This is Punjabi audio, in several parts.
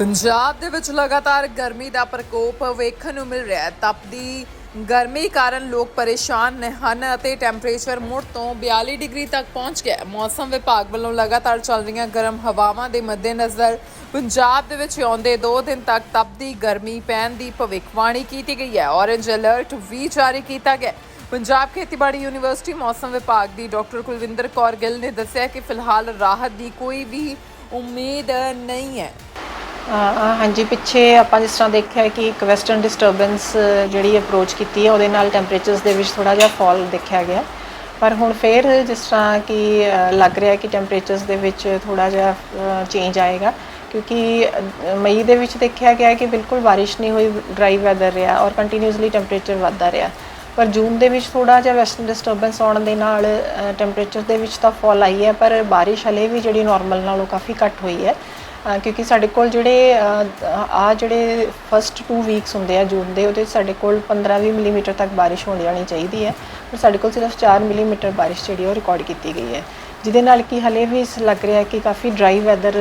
ਪੰਜਾਬ ਦੇ ਵਿੱਚ ਲਗਾਤਾਰ ਗਰਮੀ ਦਾ ਪ੍ਰਕੋਪ ਵੇਖਣ ਨੂੰ ਮਿਲ ਰਿਹਾ ਹੈ। ਤਪਦੀ ਗਰਮੀ ਕਾਰਨ ਲੋਕ ਪਰੇਸ਼ਾਨ ਨੇ ਹਨ ਅਤੇ ਟੈਂਪਰੇਚਰ ਮੁੜ ਤੋਂ 42 ਡਿਗਰੀ ਤੱਕ ਪਹੁੰਚ ਗਿਆ ਮੌਸਮ ਵਿਭਾਗ ਵੱਲੋਂ ਲਗਾਤਾਰ ਚੱਲ ਰਹੀਆਂ ਗਰਮ ਹਵਾਵਾਂ ਦੇ ਮੱਦੇਨਜ਼ਰ ਪੰਜਾਬ ਦੇ ਵਿੱਚ ਆਉਂਦੇ 2 ਦਿਨ ਤੱਕ ਤਪਦੀ ਗਰਮੀ ਪੈਣ ਦੀ ਭਵਿੱਖਬਾਣੀ ਕੀਤੀ ਗਈ ਹੈ। ਔਰੇਂਜ ਅਲਰਟ ਵੀ ਜਾਰੀ ਕੀਤਾ ਗਿਆ ਪੰਜਾਬ ਖੇਤੀਬਾੜੀ ਯੂਨੀਵਰਸਿਟੀ ਮੌਸਮ ਵਿਭਾਗ ਦੀ ਡਾਕਟਰ ਕੁਲਵਿੰਦਰ ਕੌਰ ਗਿੱਲ ਨੇ ਦੱਸਿਆ ਕਿ ਫਿਲਹਾਲ ਰਾਹਤ ਦੀ ਕੋਈ ਵੀ ਉਮੀਦ ਨਹੀਂ ਹੈ। ਹਾਂਜੀ, ਪਿੱਛੇ ਆਪਾਂ ਜਿਸ ਤਰ੍ਹਾਂ ਦੇਖਿਆ ਕਿ ਇੱਕ ਵੈਸਟਰਨ ਡਿਸਟਰਬੈਂਸ ਜਿਹੜੀ ਅਪਰੋਚ ਕੀਤੀ ਹੈ, ਉਹਦੇ ਨਾਲ ਟੈਂਪਰੇਚਰਸ ਦੇ ਵਿੱਚ ਥੋੜਾ ਜਿਹਾ ਫਾਲ ਦੇਖਿਆ ਗਿਆ। ਪਰ ਹੁਣ ਫੇਰ ਜਿਸ ਤਰ੍ਹਾਂ ਕਿ ਲੱਗ ਰਿਹਾ ਕਿ ਟੈਂਪਰੇਚਰਸ ਦੇ ਵਿੱਚ ਥੋੜਾ ਜਿਹਾ ਚੇਂਜ ਆਏਗਾ, ਕਿਉਂਕਿ ਮਈ ਦੇ ਵਿੱਚ ਦੇਖਿਆ ਗਿਆ ਕਿ ਬਿਲਕੁਲ ਬਾਰਿਸ਼ ਨਹੀਂ ਹੋਈ ਡਰਾਈ ਵੈਦਰ ਰਿਹਾ ਔਰ ਕੰਟੀਨਿਊਸਲੀ ਟੈਂਪਰੇਚਰ ਵੱਧਦਾ ਰਿਹਾ। ਪਰ ਜੂਨ ਦੇ ਵਿੱਚ ਥੋੜਾ ਜਿਹਾ ਵੈਸਟਰਨ ਡਿਸਟਰਬੈਂਸ ਆਉਣ ਦੇ ਨਾਲ ਟੈਂਪਰੇਚਰ ਦੇ ਵਿੱਚ ਤਾਂ ਫਾਲ ਆਈ ਹੈ, ਪਰ ਬਾਰਿਸ਼ ਹਲੇ ਵੀ ਜਿਹੜੀ ਨਾਰਮਲ ਨਾਲੋਂ ਕਾਫੀ ਘੱਟ ਹੋਈ ਹੈ। ਕਿਉਂਕਿ ਸਾਡੇ ਕੋਲ ਜਿਹੜੇ ਆ ਜਿਹੜੇ ਫਸਟ 2 ਵੀਕਸ ਹੁੰਦੇ ਆ ਜੂਨ ਦੇ, ਉਹਦੇ 'ਚ ਸਾਡੇ ਕੋਲ 15-20 ਮਿਲੀਮੀਟਰ ਤੱਕ ਬਾਰਿਸ਼ ਹੋਣੀ ਜਾਣੀ ਚਾਹੀਦੀ ਹੈ। ਪਰ ਸਾਡੇ ਕੋਲ ਸਿਰਫ 4 ਮਿਲੀਮੀਟਰ ਬਾਰਿਸ਼ ਜਿਹੜੀ ਉਹ ਰਿਕਾਰਡ ਕੀਤੀ ਗਈ ਹੈ। ਜਿਹਦੇ ਨਾਲ ਕਿ ਹਲੇ ਵੀ ਇਸ ਲੱਗ ਰਿਹਾ ਕਿ ਕਾਫੀ ਡਰਾਈ ਵੈਦਰ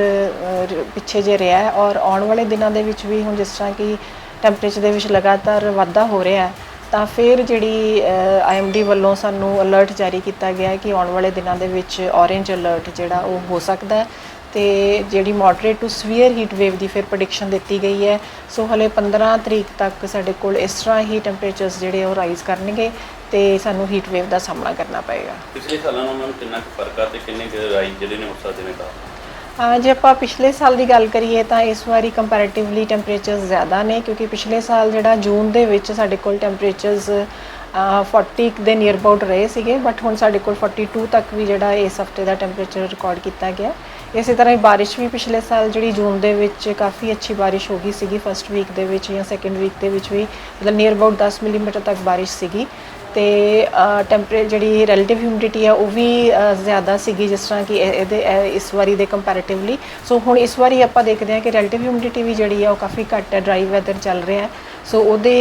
ਪਿੱਛੇ ਜੇ ਰਿਹਾ ਹੈ ਔਰ ਆਉਣ ਵਾਲੇ ਦਿਨਾਂ ਦੇ ਵਿੱਚ ਵੀ ਹੁਣ ਜਿਸ ਤਰ੍ਹਾਂ ਕਿ ਟੈਂਪਰੇਚਰ ਦੇ ਵਿੱਚ ਲਗਾਤਾਰ ਵਾਧਾ ਹੋ ਰਿਹਾ ਹੈ, ਤਾਂ ਫਿਰ ਜਿਹੜੀ ਆਈਐਮਡੀ ਵੱਲੋਂ ਸਾਨੂੰ ਅਲਰਟ ਜਾਰੀ ਕੀਤਾ ਗਿਆ ਹੈ ਕਿ ਆਉਣ ਵਾਲੇ ਦਿਨਾਂ ਦੇ ਵਿੱਚ ਔਰੇਂਜ ਅਲਰਟ ਜਿਹੜਾ ਉਹ ਹੋ ਸਕਦਾ ਹੈ। ਤੇ ਜਿਹੜੀ moderate to severe heat wave ਦੀ ਫਿਰ ਪ੍ਰੈਡਿਕਸ਼ਨ ਦਿੱਤੀ ਗਈ ਹੈ। ਸੋ ਹਲੇ 15 ਤਰੀਕ ਤੱਕ ਸਾਡੇ ਕੋਲ ਇਸ ਤਰ੍ਹਾਂ ਹੀ ਟੈਂਪਰੇਚਰਸ ਜਿਹੜੇ ਉਹ ਰਾਈਜ਼ ਕਰਨਗੇ ਤੇ ਸਾਨੂੰ ਹੀਟ ਵੇਵ ਦਾ ਸਾਹਮਣਾ ਕਰਨਾ ਪਏਗਾ। ਪਿਛਲੇ ਸਾਲਾਂ ਨਾਲੋਂ ਉਹਨਾਂ ਨੂੰ ਕਿੰਨਾ ਕੁ ਫ਼ਰਕ ਆ ਤੇ ਕਿੰਨੇ ਕੁ ਰਾਈਜ਼ ਜਿਹੜੇ ਨੇ ਉਸ ਸਕਦੇ ਨੇ ਤਾਂ? ਹਾਂ ਜੇ ਆਪਾਂ ਪਿਛਲੇ ਸਾਲ ਦੀ ਗੱਲ ਕਰੀਏ ਤਾਂ ਇਸ ਵਾਰੀ ਕੰਪੈਰੀਟਿਵਲੀ ਟੈਂਪਰੇਚਰਸ ਜ਼ਿਆਦਾ ਨੇ ਕਿਉਂਕਿ ਪਿਛਲੇ ਸਾਲ ਜਿਹੜਾ ਜੂਨ ਦੇ ਵਿੱਚ ਸਾਡੇ ਕੋਲ ਟੈਂਪਰੇਚਰਸ 40 ਦੇ ਨੀਅਰ ਅਬਾਊਟ ਰਹੇ ਸੀਗੇ ਬਟ ਹੁਣ ਸਾਡੇ ਕੋਲ 42 ਤੱਕ ਵੀ ਜਿਹੜਾ ਇਸ ਹਫ਼ਤੇ ਦਾ ਟੈਂਪਰੇਚਰ ਰਿਕਾਰਡ ਕੀਤਾ ਗਿਆ। ਇਸੇ ਤਰ੍ਹਾਂ ਹੀ ਬਾਰਿਸ਼ ਵੀ ਪਿਛਲੇ ਸਾਲ ਜਿਹੜੀ ਜੂਨ ਦੇ ਵਿੱਚ ਕਾਫੀ ਅੱਛੀ ਬਾਰਿਸ਼ ਹੋ ਗਈ ਸੀਗੀ ਫਸਟ ਵੀਕ ਦੇ ਵਿੱਚ ਜਾਂ ਸੈਕੰਡ ਵੀਕ ਦੇ ਵਿੱਚ ਵੀ, ਮਤਲਬ ਨੀਅਰ ਅਬਾਊਟ 10 ਮਿਲੀਮੀਟਰ ਤੱਕ ਬਾਰਿਸ਼ ਸੀਗੀ। ਤੇ ਟੈਂਪਰੇ ਜਿਹੜੀ ਰਿਲੇਟਿਵ ਹਿਊਮਿਡਿਟੀ ਆ, ਉਹ ਵੀ ਜ਼ਿਆਦਾ ਸੀਗੀ ਜਿਸ ਤਰ੍ਹਾਂ ਕਿ ਇਹਦੇ ਇਸ ਵਾਰੀ ਦੇ ਕੰਪੈਰੀਟਿਵਲੀ ਸੋ ਹੁਣ ਇਸ ਵਾਰੀ ਆਪਾਂ ਦੇਖਦੇ ਹਾਂ ਕਿ ਰਿਲੇਟਿਵ ਹਿਊਮਿਡਿਟੀ ਵੀ ਜਿਹੜੀ ਆ, ਉਹ ਕਾਫੀ ਘੱਟ ਹੈ ਡਰਾਈ ਵੈਦਰ ਚੱਲ ਰਿਹਾ ਹੈ। ਸੋ ਉਹਦੇ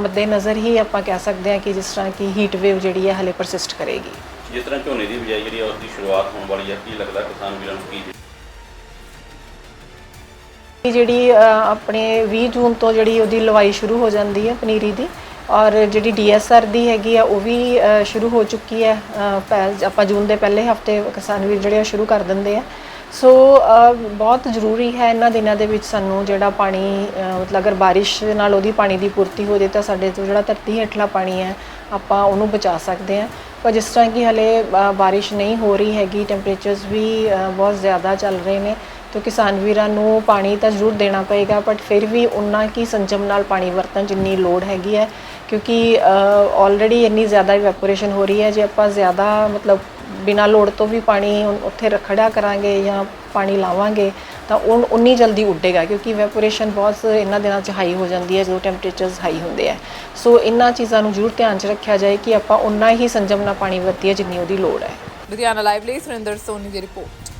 ਮੱਦੇ ਨਜ਼ਰ ਹੀ ਆਪਾਂ ਕਹਿ ਸਕਦੇ ਹਾਂ ਕਿ ਜਿਸ ਤਰ੍ਹਾਂ ਕਿ ਹੀਟ ਵੇਵ ਜਿਹੜੀ ਹੈ ਹਲੇ ਪਰਸਿਸਟ ਕਰੇਗੀ। ਜਿਸ ਤਰ੍ਹਾਂ ਝੋਨੇ ਦੀ ਬਿਜਾਈ ਜਿਹੜੀ ਆ ਉਸ ਦੀ ਸ਼ੁਰੂਆਤ ਹੋਣ ਵਾਲੀ ਹੈ ਕੀ ਲੱਗਦਾ ਕਿਸਾਨ ਵੀਰਾਂ ਨੂੰ ਕੀ ਜਿਹੜੀ ਆਪਣੇ 20 ਜੂਨ ਤੋਂ ਜਿਹੜੀ ਉਹਦੀ ਲਵਾਈ ਸ਼ੁਰੂ ਹੋ ਜਾਂਦੀ ਹੈ ਪਨੀਰੀ ਦੀ ਔਰ ਜਿਹੜੀ ਡੀਐਸਆਰ ਦੀ ਹੈਗੀ ਆ ਉਹ ਵੀ ਸ਼ੁਰੂ ਹੋ ਚੁੱਕੀ ਹੈ ਆਪਾਂ ਜੂਨ ਦੇ ਪਹਿਲੇ ਹਫ਼ਤੇ ਕਿਸਾਨ ਵੀਰ ਜਿਹੜੇ ਆ ਸ਼ੁਰੂ ਕਰ ਦਿੰਦੇ ਆ। ਸੋ ਬਹੁਤ ਜ਼ਰੂਰੀ ਹੈ ਇਹਨਾਂ ਦਿਨਾਂ ਦੇ ਵਿੱਚ ਸਾਨੂੰ ਜਿਹੜਾ ਪਾਣੀ ਮਤਲਬ ਅਗਰ ਬਾਰਿਸ਼ ਨਾਲ ਉਹਦੀ ਪਾਣੀ ਦੀ ਪੂਰਤੀ ਹੋ ਜੇ ਤਾਂ ਸਾਡੇ ਤੋਂ ਜਿਹੜਾ ਧਰਤੀ ਹੇਠਲਾ ਪਾਣੀ ਹੈ ਆਪਾਂ ਉਹਨੂੰ ਬਚਾ ਸਕਦੇ ਹਾਂ। ਪਰ ਜਿਸ ਤਰ੍ਹਾਂ ਕਿ ਹਲੇ ਅ, ਬਾਰਿਸ਼ ਨਹੀਂ ਹੋ ਰਹੀ ਹੈਗੀ ਟੈਂਪਰੇਚਰਸ ਵੀ ਬਹੁਤ ਜ਼ਿਆਦਾ ਚੱਲ ਰਹੇ ਨੇ ਤੋ ਕਿਸਾਨ ਵੀਰਾਂ ਨੂੰ ਪਾਣੀ ਤਾਂ ਜ਼ਰੂਰ ਦੇਣਾ ਪਏਗਾ ਬਟ ਫਿਰ ਵੀ ਉਹਨਾਂ ਕੀ ਸੰਜਮ ਨਾਲ ਪਾਣੀ ਵਰਤਣ ਜਿੰਨੀ ਲੋੜ ਹੈਗੀ ਹੈ ਕਿਉਂਕਿ ਆਲਰੇਡੀ ਇੰਨੀ ਜ਼ਿਆਦਾ ਇਵੈਪੋਰੇਸ਼ਨ ਹੋ ਰਹੀ ਹੈ ਜੇ ਆਪਾਂ ਜ਼ਿਆਦਾ ਮਤਲਬ ਬਿਨਾਂ ਲੋੜ ਤੋਂ ਵੀ ਪਾਣੀ ਉ- ਉੱਥੇ ਰਖੜਿਆ ਕਰਾਂਗੇ ਜਾਂ ਪਾਣੀ ਲਾਵਾਂਗੇ, ਤਾਂ ਉਹ ਉਨੀ ਜਲਦੀ ਉੱਡੇਗਾ, ਕਿਉਂਕਿ ਇਵੈਪੋਰੇਸ਼ਨ ਬਹੁਤ ਇਹਨਾਂ ਦਿਨਾਂ 'ਚ ਹਾਈ ਹੋ ਜਾਂਦੀ ਹੈ, ਜਦੋਂ ਟੈਂਪਰੇਚਰਸ ਹਾਈ ਹੁੰਦੇ ਆ ਸੋ ਇਹਨਾਂ ਚੀਜ਼ਾਂ ਨੂੰ ਜ਼ਰੂਰ ਧਿਆਨ 'ਚ ਰੱਖਿਆ ਜਾਏ ਕਿ ਆਪਾਂ ਉਨਾ ਹੀ ਸੰਜਮ ਨਾਲ ਪਾਣੀ ਵਰਤੀਏ ਜਿੰਨੀ ਉਹਦੀ ਲੋੜ ਹੈ। ਲੁਧਿਆਣਾ ਲਾਈਵ ਲਈ ਸੁਰਿੰਦਰ ਸੋਨੀ ਦੀ ਰਿਪੋਰਟ।